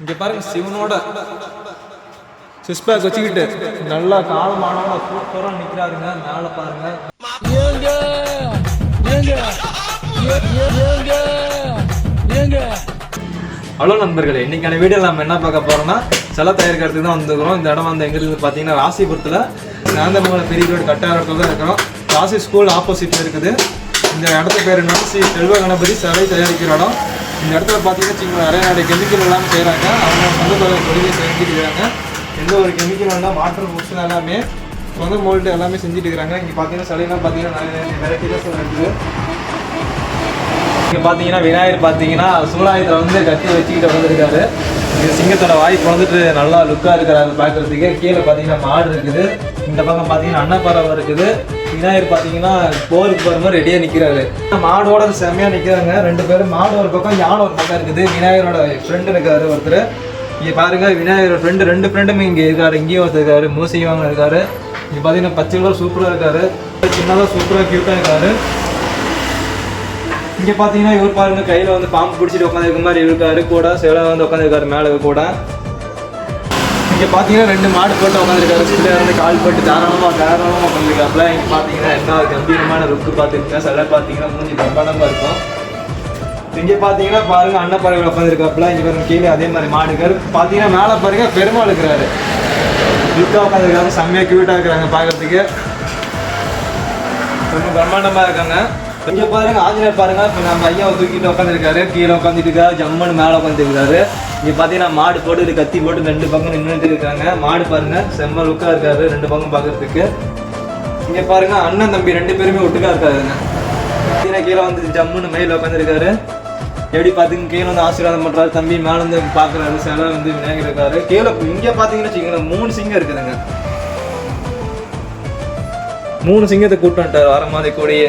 இங்க பாருங்க சிவனோட சிஸ் பேக் வச்சுக்கிட்டு நல்லா காலமானவங்க சூப்பராக நிற்கிறாருங்க மேலே பாருங்க. ஹலோ நண்பர்களே இன்னைக்கான வீடியோ நம்ம என்ன பார்க்க போறோம்னா சில தயாரிக்கிறதுக்கு தான் வந்துருக்கிறோம். இந்த இடம் வந்து எங்க இருக்குது பார்த்தீங்கன்னா ராசிபுரத்தில் காந்தமங்கலம் பெரிய ரோடு கட்டாரத்தில் தான் இருக்கிறோம். ராசி ஸ்கூல் ஆப்போசிட்ல இருக்குது. இந்த இடத்து பேர் என்ன? ஸ்ரீ செல்வ கணபதி சிலை தயாரிக்கிற இடம். இந்த இடத்துல பார்த்தீங்கன்னா வச்சுக்கோங்களேன், நிறைய நிறைய கெமிக்கல் எல்லாம் செய்கிறாங்க அவங்க சொந்த தொழில் தொழிலை செஞ்சுட்டு இருக்காங்க எந்த ஒரு கெமிக்கல் வேண்டாம் வாட்டர் புக்ஸ் எல்லாமே சொந்த மோல்டு எல்லாமே செஞ்சுட்டு இருக்கிறாங்க. இங்கே பார்த்தீங்கன்னா சிலைலாம் பார்த்தீங்கன்னா நிறைய வெரைட்டிஸ் இருக்குது. இங்கே பார்த்தீங்கன்னா விநாயகர் பார்த்தீங்கன்னா சூழாயத்தில் வந்து கத்தி வச்சுக்கிட்டு வந்திருக்காரு இது சிங்கத்தோட வாய் பிறந்துட்டு நல்லா லுக்காக இருக்கிறாரு பார்க்குறதுக்கு. கீழே பார்த்தீங்கன்னா மாடு இருக்குது. இந்த பக்கம் பார்த்தீங்கன்னா அன்னப்பறவை இருக்குது. விநாயகர் பார்த்தீங்கன்னா போருக்கு போகிற மாதிரி ரெடியாக நிற்கிறாரு மாடோட செம்மையா நிற்கிறாங்க ரெண்டு பேரும் மாடு ஒரு பக்கம் யானை ஒரு பக்கம் இருக்குது. விநாயகரோட ஃப்ரெண்டு இருக்காரு ஒருத்தர். இங்கே பாருங்க விநாயகர் ஃப்ரெண்டு ரெண்டு ஃப்ரெண்டுமே இங்கே இருக்காரு. இங்கேயும் ஒருத்தர் இருக்காரு மூசியவங்க இருக்காரு. இங்கே பார்த்தீங்கன்னா பச்சை கலர் சூப்பராக இருக்காரு. சின்னதாக சூப்பராக க்யூட்டாக இருக்காரு. இங்கே பார்த்தீங்கன்னா இவர் பாருங்க கையில் வந்து பாம்பு பிடிச்சிட்டு உட்காந்துருக்க மாதிரி இருக்காரு. கூட சில வந்து உட்காந்துருக்காரு மேலே கூட. இங்கே பார்த்தீங்கன்னா ரெண்டு மாடு போட்டு உட்காந்துருக்காரு சிலை வந்து கால் போட்டு தாராளமாக தாராளமாக உட்காந்துருக்காப்புல இங்கே பார்த்தீங்கன்னா என்ன கம்பீரமான ருக்கு பார்த்துருக்கேன் சில பார்த்தீங்கன்னா மூஞ்சி பிரம்மாண்டமா இருக்கும். இங்கே பார்த்தீங்கன்னா பாருங்க பறவை உட்காந்துருக்காப்புல இங்கே பாருங்க கீழே அதே மாதிரி மாடுகார் பார்த்தீங்கன்னா மேலே பாருங்க பெருமாள் இருக்கிறாரு. லுக்காக உட்காந்துருக்காங்க செம்மையாக க்யூட்டாக இருக்கிறாங்க பார்க்குறதுக்கு ரொம்ப பிரம்மாண்டமாக இருக்காங்க. இங்க பாருங்க ஆஞ்சநேயர் பாருங்க. இப்ப நம்ம ஐயாவை தூக்கிட்டு உட்காந்துருக்காரு கீழே உட்காந்துட்டு இருக்காரு ஜம்மன் மேல உட்காந்துருக்காரு இங்க பாத்தீங்கன்னா மாடு போட்டு கத்தி போட்டு ரெண்டு பக்கம் நின்றுட்டு இருக்காங்க. மாடு பாருங்க செம்ம லுக்கா இருக்காரு ரெண்டு பக்கம் பாக்குறதுக்கு. இங்க பாருங்க அண்ணன் தம்பி ரெண்டு பேருமே ஒட்டுக்கா இருக்காருங்க பாத்தீங்கன்னா கீழே வந்து ஜம்முன்னு மயில உட்காந்துருக்காரு எப்படி பார்த்தீங்கன்னா கீழே வந்து ஆசீர்வாதம் பண்றாரு. தம்பி மேல வந்து பாக்குறாரு. சிலை வந்து விநாயகர் இருக்காரு. கீழே இங்க பாத்தீங்கன்னா வச்சுக்கோங்களேன் மூணு சிங்கம் இருக்குதுங்க. மூணு சிங்கத்தை கூட்டு வந்துட்டார். வர மாதிரி கூடயே.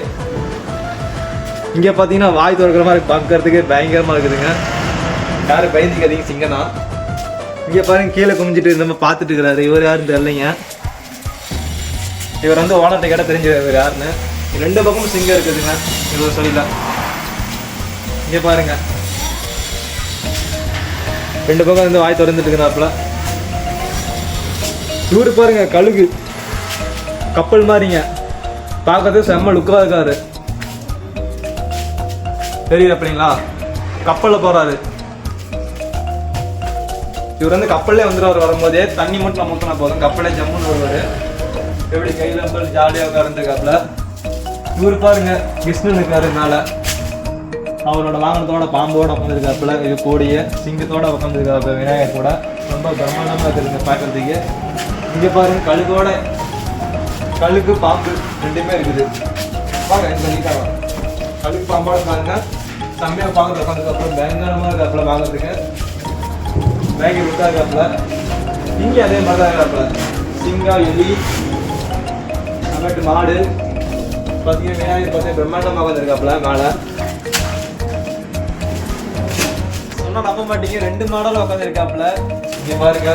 இங்கே பார்த்தீங்கன்னா வாய் திறக்கிற மாதிரி பார்க்கறதுக்கு பயங்கரமாக இருக்குதுங்க. யாரும் பயந்துக்காதீங்க சிங்கனா. இங்கே பாருங்க கீழே குமிஞ்சிட்டு இந்த மாதிரி பார்த்துட்டு இருக்கிறாரு. இவர் யாரும் தெரியலைங்க. இவர் வந்து ஓனர்ட்ட கேட்ட தெரிஞ்ச இவர் யாருன்னு. ரெண்டு பக்கமும் சிங்கம் இருக்குதுங்க. இவர் சொல்லிடலாம். இங்கே பாருங்க. ரெண்டு பக்கம் வந்து வாய் திறந்துட்டு இருக்கிறாப்புல. இவரு பாருங்க கழுகு. கப்பல் மாதிரிங்க. பார்க்கறதுக்கு செம்ம லுக்காக இருக்காரு. தெரியுது அப்படிங்களா? கப்பலில் போகிறாரு இவர் வந்து கப்பல்லே வந்துடுவார் வரும்போதே. தண்ணி மட்டும் நம்ம ஊற்றினா போதும். கப்பலே ஜம்முன்னு வருவார். எப்படி கையில் வந்து ஜாலியாக உட்கார்ந்துருக்காப்புல இவர் பாருங்க கிருஷ்ணன் இருக்காரு மேலே. அவரோட வாகனத்தோட பாம்போட உட்காந்துருக்காப்புல இது கூடிய சிங்கத்தோட உட்காந்துருக்காப்புல விநாயகர் கூட. ரொம்ப பிரம்மாண்டமாக இருக்குதுங்க பார்க்கறதுக்கு. இங்கே பாருங்க கழுகோட கழுகு பாம்பு ரெண்டுமே இருக்குது. பாருங்க கழுகு பாம்போட பாருங்க செம்மையாக பார்க்கறது உட்காந்துருக்கு அப்புறம் இருக்காப்புல பார்க்கறதுக்கு. பேங்கி விட்டா இருக்காப்புல இங்கே அதே மாதிரி தான் இருக்காப்புல சிங்கம் எலி அப்புறமேட்டு மாடு. பார்த்தீங்கன்னா விநாயகர் பார்த்தீங்கன்னா பிரம்மாண்டமாக உட்காந்துருக்காப்புல மேலே. சொன்னால் நம்ப மாட்டீங்க ரெண்டு மாடல் உட்காந்துருக்காப்புல இங்கே பாருங்க.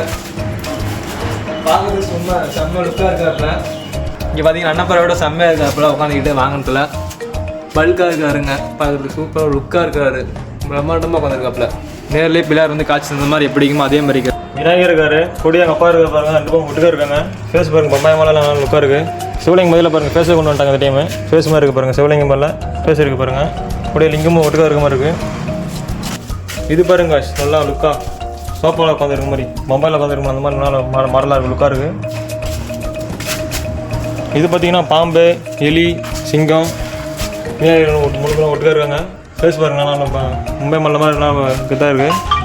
பார்க்குறது சும்மா செம்ம லுக்காக இருக்காப்புல இங்கே பார்த்தீங்கன்னா அன்னப்பறவையோட செம்மையாக இருக்காப்புல உட்காந்துக்கிட்டு வாங்கினதுல. பல்காக இருக்காருங்க பார்க்கறதுக்கு சூப்பராக லுக்காக இருக்காரு. பிரம்மாண்டமாக உட்காந்துருக்காப்புல நேர்லேயே பிள்ளையார் வந்து காய்ச்சி தந்த மாதிரி எப்படிக்குமோ அதே மாதிரி இருக்காரு. விநாயகர் இருக்காரு. கொடி எங்கள் அப்பா இருக்க பாருங்க. ரெண்டு பேரும் ஒட்டுக்கா இருக்காங்க. ஃபேஸ் பாருங்க பம்பாய் நல்லா லுக்காக இருக்குது சிவலிங்கம் பதில் பாருங்கள் ஃபேஸை கொண்டு வந்துட்டாங்க அந்த டைம் ஃபேஸ் மாதிரி இருக்குது பாருங்கள் சிவலிங்கம் மேலே ஃபேஸ் இருக்குது பாருங்கள் கொடிய லிங்கமும் ஒட்டுக்காக இருக்க மாதிரி இருக்குது இது பாருங்க நல்லா லுக்கா சோஃபாவில் உட்காந்துருக்க மாதிரி. மொபைலில் உட்காந்துருக்க அந்த மாதிரி நல்லா மாடலாக இருக்கு லுக்காக இருக்குது இது பார்த்தீங்கன்னா பாம்பு எலி சிங்கம் விநாயகர் ஒட்டு மூணு பேரும் ஒட்டுக்கா இருக்காங்க. ஃபேஸ் பாருங்க நல்லா மும்பை மல்ல மாதிரி நல்லா இதாக இருக்குது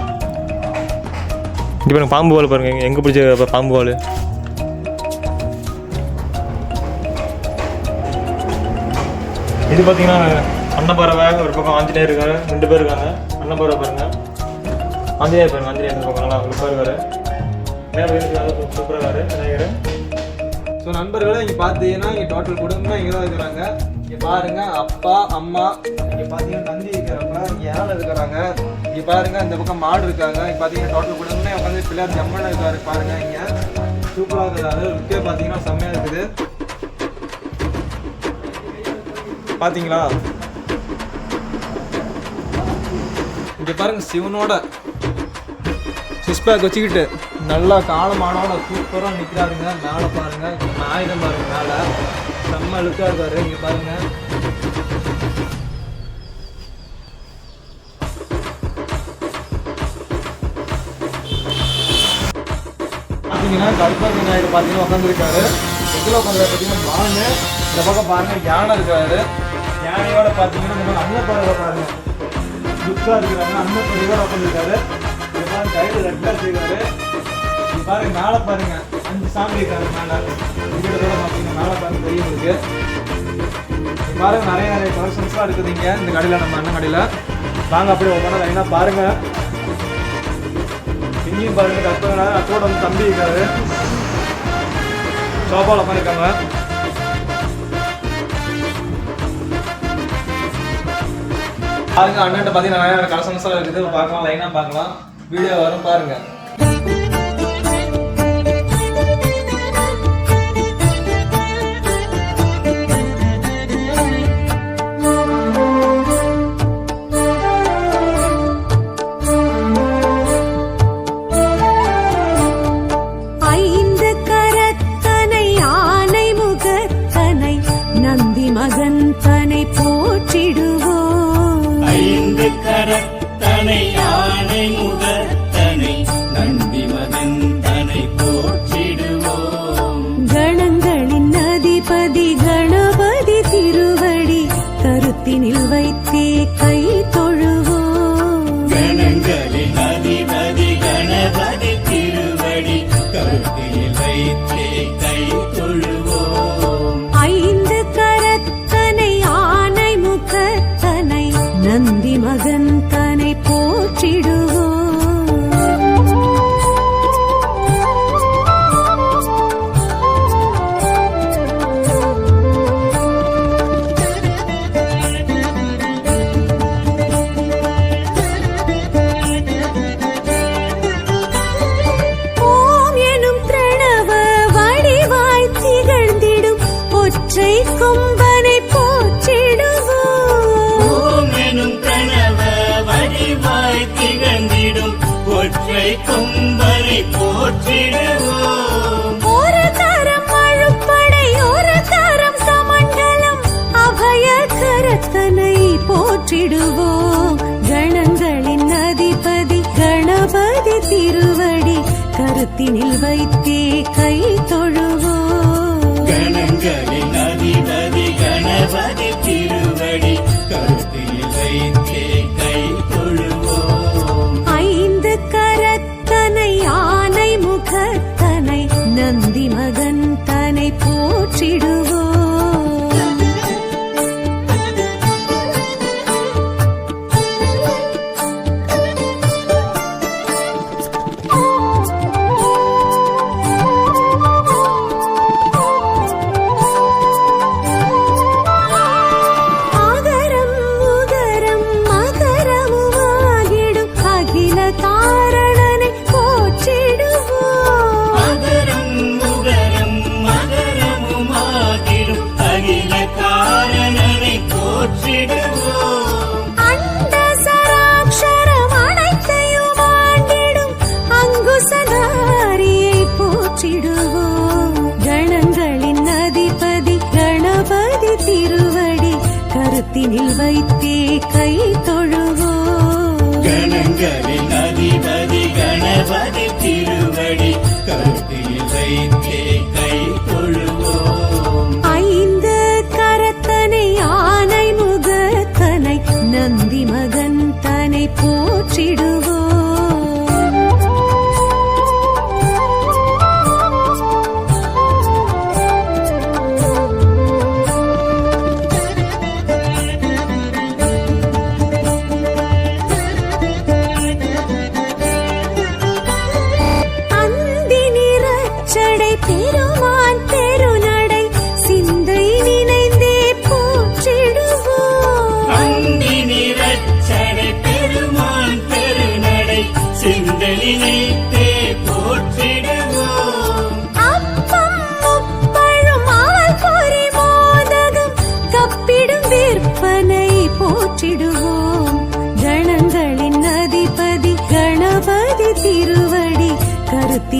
இங்கே பாருங்க பாம்பு வால் பாருங்கள் எங்கே பிடிச்ச பாம்பு வால். இது பார்த்தீங்கன்னா அன்னப்பறவை ஒரு பக்கம் ஆஞ்சநேயர் இருக்காரு ரெண்டு பேர் இருக்காங்க. அன்னப்பறவை பாருங்கள் ஆஞ்சநேயர் பாருங்க ஆஞ்சநேயர் இந்த பக்கம் நல்லா லுக்காக இருக்காரு சூப்பராக இருக்காரு விநாயகர். ஸோ நண்பர்களை இங்கே பார்த்தீங்கன்னா இங்கே டோட்டல் குடும்பமாக இங்கே தான் இருக்கிறாங்க. இங்கே பாருங்க அப்பா அம்மா. இங்கே பார்த்தீங்கன்னா தந்தி இருக்கிறப்ப இங்கே இருக்கிறாங்க இங்கே பாருங்க இந்த பக்கம் மாடு இருக்காங்க. இங்கே பார்த்தீங்கன்னா டோட்டல் குடும்பமே உட்காந்து பிள்ளையார் ஜம்மன் இருக்காரு பாருங்க இங்கே. சூப்பராக இருக்கிறாரு லுக்கே பார்த்தீங்கன்னா செம்மையாக இருக்குது. பார்த்தீங்களா இங்கே பாருங்க சிவனோட சிஸ் பேக் வச்சுக்கிட்டு நல்லா காலமானோட சூப்பராக நிற்கிறாருங்க மேலே பாருங்க ஆயுதம் பாருங்கள் மேலே. செம்ம லுக்காக இருக்காரு இங்கே பாருங்க. பார்த்தீங்கன்னா கருப்பர் நாயுடு பார்த்தீங்கன்னா உட்காந்துருக்காரு எதில் உட்காந்து பார்த்தீங்கன்னா மானு இந்த பக்கம் பாருங்க யானை இருக்காரு. யானையோட பார்த்தீங்கன்னா இந்த பக்கம் அன்னப்பறவை பாருங்க. லுக்காக இருக்கிறாங்க அன்னப்பறவையோட உட்காந்துருக்காரு இது பாருங்க கையில் ரெட்டாக வச்சிருக்காரு பாருங்க மேலே பாருங்க. அஞ்சு சாமி இருக்காரு மேலே இருக்கிறதோட பார்த்தீங்கன்னா மேலே பாருங்க தெரியும் உங்களுக்கு. இது பாருங்க நிறைய நிறைய கலெக்ஷன்ஸ்லாம் இருக்குது இங்கே. இந்த கடையில் நம்ம அண்ணன் கடையில். வாங்க அப்படியே ஒவ்வொன்றா லைனாக பாருங்கள் இங்கேயும் பாருங்க கற்பனை அத்தோட வந்து தம்பி இருக்காரு. சோபாவில் பண்ணிருக்காங்க பாருங்க அண்ணன் பார்த்தீங்கன்னா நிறைய கலெக்ஷன்ஸ்லாம் இருக்குது. பார்க்கலாம் லைனாக பார்க்கலாம். வீடியோ வரும் பாருங்கள் கொம்பனை போற்றிடுவோம். ஒரு தரம் அழுப்படை ஒரு தரம் சமண்டலம் அபய கரத்தனை போற்றிடுவோம். கணங்களின் அதிபதி கணபதி திருவடி கருத்தினில் வைத்தே கை தொழுவோம். கணங்களின்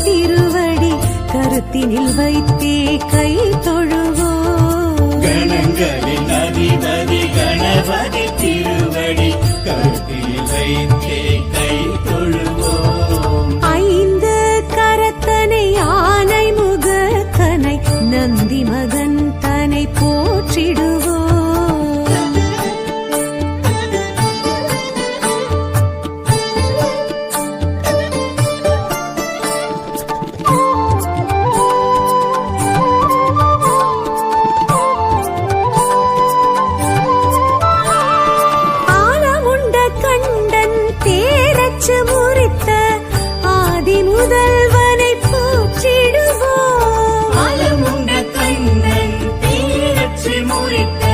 திருவடி கருத்தினில் வைத்தே கை தொழுவோம் கணங்களின் அதிபதி கணபதி திருவடி கருத்தில் வைத்தே கை தொழுவோம் ஐந்து கரத்தனை ஆனை முகத்தனை நந்தி மகன் தனை போற்றிடுவோம் முறித்த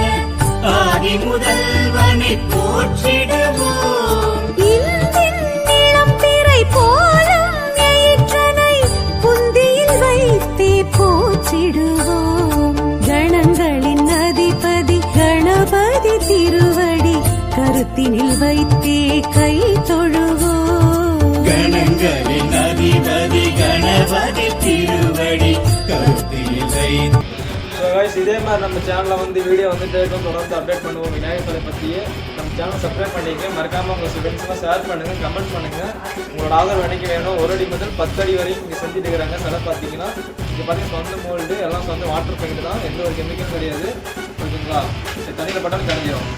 ஆதி முதல்வனை போற்றிடுவோம். நிலம் பிறை போலும் எயிற்றனை புந்தியில் வைத்தே போற்றிடுவோம். கணங்களின் அதிபதி கணபதி திருவடி கருத்தினில் வைத்தே கை தொழுவோம். கணங்களின் அதிபதி கணபதி திருவடி கருத்தில் வைத்தே வாய்ஸ் கைஸ் இதே மாதிரி நம்ம சேனலில் வந்து வீடியோ வந்துட்டே இருக்கும். தொடர்ந்து அப்டேட் பண்ணுவோம். விநாயகர் பற்றியே நம்ம சேனல் சப்ஸ்கிரைப் பண்ணிக்க மறக்காமல் உங்கள் ஸ்டூடெண்ட்ஸ்லாம் ஷேர் பண்ணுங்கள் கமெண்ட் பண்ணுங்கள் உங்களோட ஆதரவு எனக்கு வேணும். ஒரு அடி முதல் பத்து அடி வரையும் இங்கே செஞ்சுட்டு இருக்கிறாங்க. சில பார்த்தீங்கன்னா இங்கே பார்த்தீங்கன்னா சொந்த மோல்டு எல்லாம் சொந்த வாட்டர் பெயிண்ட் தான். எந்த ஒரு கெமிக்கல் கிடையாது. ஓகேங்களா தண்ணியில் பட்டம் கரைஞ்சிடும்